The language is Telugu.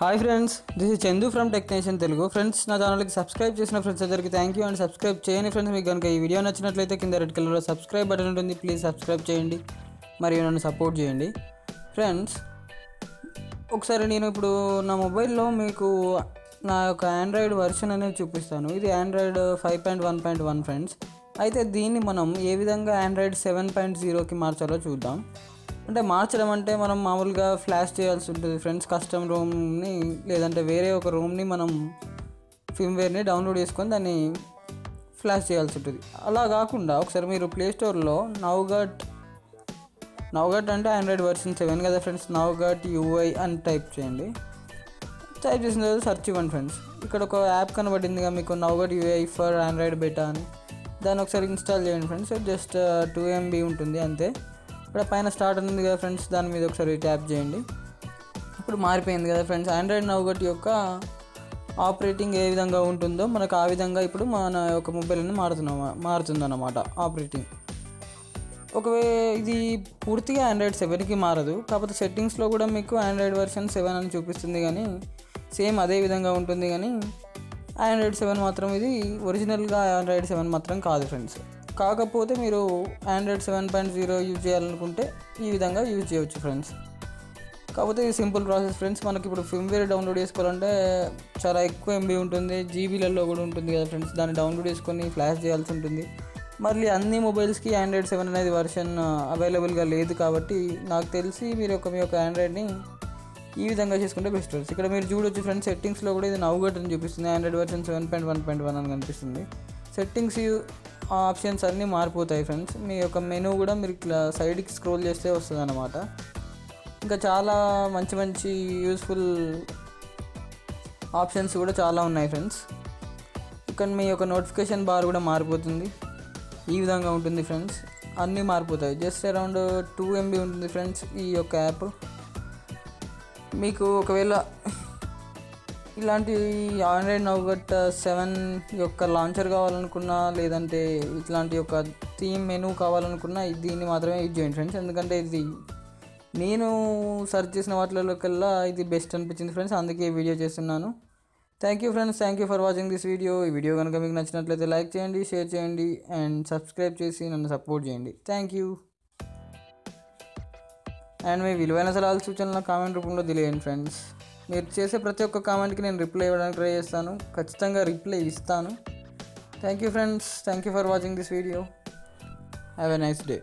Hi friends this is Chandu from technician Telugu friends నా ఛానల్కి సబ్స్క్రైబ్ చేసిన ఫ్రెండ్స్ అందరికీ థ్యాంక్ యూ అండ్ సబ్స్క్రైబ్ చేయని ఫ్రెండ్స్ మీకు కనుక ఈ వీడియో నచ్చినట్లయితే కింద రెడ్ కలర్లో సబ్స్క్రైబ్ బటన్ ఉంటుంది. ప్లీజ్ సబ్స్క్రైబ్ చేయండి. మరియు నన్ను సపోర్ట్ చేయండి. ఫ్రెండ్స్ ఒకసారి నేను ఇప్పుడు నా మొబైల్లో మీకు నా యొక్క ఆండ్రాయిడ్ వర్షన్ అనేది చూపిస్తాను. ఇది Android five point one point one friends అయితే దీన్ని మనం ఏ విధంగా ఆండ్రాయిడ్ సెవెన్ పాయింట్ జీరోకి మార్చాలో చూద్దాం. అంటే మార్చడం అంటే మనం మామూలుగా ఫ్లాష్ చేయాల్సి ఉంటుంది. ఫ్రెండ్స్ కస్టమ్ రూమ్ని లేదంటే వేరే ఒక రూమ్ని మనం ఫిమ్వేర్ని డౌన్లోడ్ చేసుకొని దాన్ని ఫ్లాష్ చేయాల్సి ఉంటుంది. అలా కాకుండా ఒకసారి మీరు ప్లే స్టోర్లో నవ్గట్ నౌగట్ అంటే ఆండ్రాయిడ్ వర్షన్ సెవెన్ కదా ఫ్రెండ్స్ నవ్గట్ యూఐ అని టైప్ చేయండి. టైప్ చేసిన తర్వాత సెర్చ్ ఇవ్వండి ఫ్రెండ్స్ ఇక్కడ ఒక యాప్ కనబడిందిగా మీకు nougat UI for Android beta అని. దాన్ని ఒకసారి ఇన్స్టాల్ చేయండి ఫ్రెండ్స్ జస్ట్ టూ ఎంబీ ఉంటుంది అంతే. ఇక్కడ పైన స్టార్ట్ ఉంది కదా ఫ్రెండ్స్ దాని మీద ఒకసారి ట్యాప్ చేయండి. ఇప్పుడు మారిపోయింది కదా ఫ్రెండ్స్ ఆండ్రాయిడ్ నౌగట్ యొక్క ఆపరేటింగ్ ఏ విధంగా ఉంటుందో మనకు ఆ విధంగా ఇప్పుడు మన యొక్క మొబైల్ అనేది మారుతున్నా మారుతుందన్నమాట ఆపరేటింగ్. ఒకవే ఇది పూర్తిగా ఆండ్రాయిడ్ సెవెన్కి మారదు కాకపోతే సెట్టింగ్స్లో కూడా మీకు ఆండ్రాయిడ్ వర్షన్ సెవెన్ అని చూపిస్తుంది కానీ సేమ్ అదే విధంగా ఉంటుంది కానీ ఆండ్రాయిడ్ సెవెన్ మాత్రం ఇది ఒరిజినల్గా ఆండ్రాయిడ్ సెవెన్ మాత్రం కాదు ఫ్రెండ్స్. కాకపోతే మీరు Android seven point zero use చేయాలనుకుంటే ఈ విధంగా యూజ్ చేయవచ్చు ఫ్రెండ్స్ కాకపోతే ఇది సింపుల్ ప్రాసెస్ ఫ్రెండ్స్ మనకి ఇప్పుడు ఫిమ్వేర్ డౌన్లోడ్ చేసుకోవాలంటే చాలా ఎక్కువ ఎంబీ ఉంటుంది జీబీలలో కూడా ఉంటుంది కదా ఫ్రెండ్స్ దాన్ని డౌన్లోడ్ చేసుకొని ఫ్లాష్ చేయాల్సి ఉంటుంది. మళ్ళీ అన్ని మొబైల్స్కి ఆండ్రాయిడ్ సెవెన్ అనేది వర్షన్ అవైలబుల్గా uh, లేదు కాబట్టి నాకు తెలిసి మీరు ఒక మీ యొక్క ఆండ్రాయిడ్ని ఈ విధంగా చేసుకుంటే బెస్ట్ ఫ్రెండ్స్ ఇక్కడ మీరు చూడొచ్చు ఫ్రెండ్స్ సెట్టింగ్స్లో కూడా ఇది నవ్వుగట్ అని చూపిస్తుంది. Android version seven point one point one అని కనిపిస్తుంది. సెట్టింగ్స్ ఆప్షన్స్ అన్నీ మారిపోతాయి ఫ్రెండ్స్. మీ యొక్క మెనూ కూడా మీరు ఇట్లా సైడ్కి స్క్రోల్ చేస్తే వస్తుంది అనమాట ఇంకా చాలా మంచి మంచి యూస్ఫుల్ ఆప్షన్స్ కూడా చాలా ఉన్నాయి ఫ్రెండ్స్. ఇక్కడ మీ యొక్క నోటిఫికేషన్ బార్ కూడా మారిపోతుంది. ఈ విధంగా ఉంటుంది ఫ్రెండ్స్. అన్నీ మారిపోతాయి. జస్ట్ అరౌండ్ టూ ఎంబీ ఉంటుంది ఫ్రెండ్స్ ఈ యొక్క యాప్. మీకు ఒకవేళ ఇలాంటి ఆండ్రాయిడ్ నౌగట్ సెవెన్ యొక్క లాంచర్ కావాలనుకున్నా లేదంటే ఇట్లాంటి యొక్క థీమ్ మెనూ కావాలనుకున్నా దీన్ని మాత్రమే యూజ్ చేయండి ఫ్రెండ్స్. ఎందుకంటే ఇది నేను సెర్చ్ చేసిన వాటిలోకల్లా ఇది బెస్ట్ అనిపించింది ఫ్రెండ్స్. అందుకే వీడియో చేస్తున్నాను. Thank you friends thank you for watching this video ఈ వీడియో కనుక మీకు నచ్చినట్లయితే లైక్ చేయండి షేర్ చేయండి అండ్ సబ్స్క్రైబ్ చేసి నన్ను సపోర్ట్ చేయండి. థ్యాంక్ యూ అండ్ మీ విలువైన సలహాలు సూచనలు కామెంట్ రూపంలో తెలియండి ఫ్రెండ్స్. మీరు చేసే ప్రతి ఒక్క కామెంట్కి నేను రిప్లై ఇవ్వడానికి ట్రై చేస్తాను. ఖచ్చితంగా రిప్లై ఇస్తాను. Thank you friends thank you for watching this video have a nice day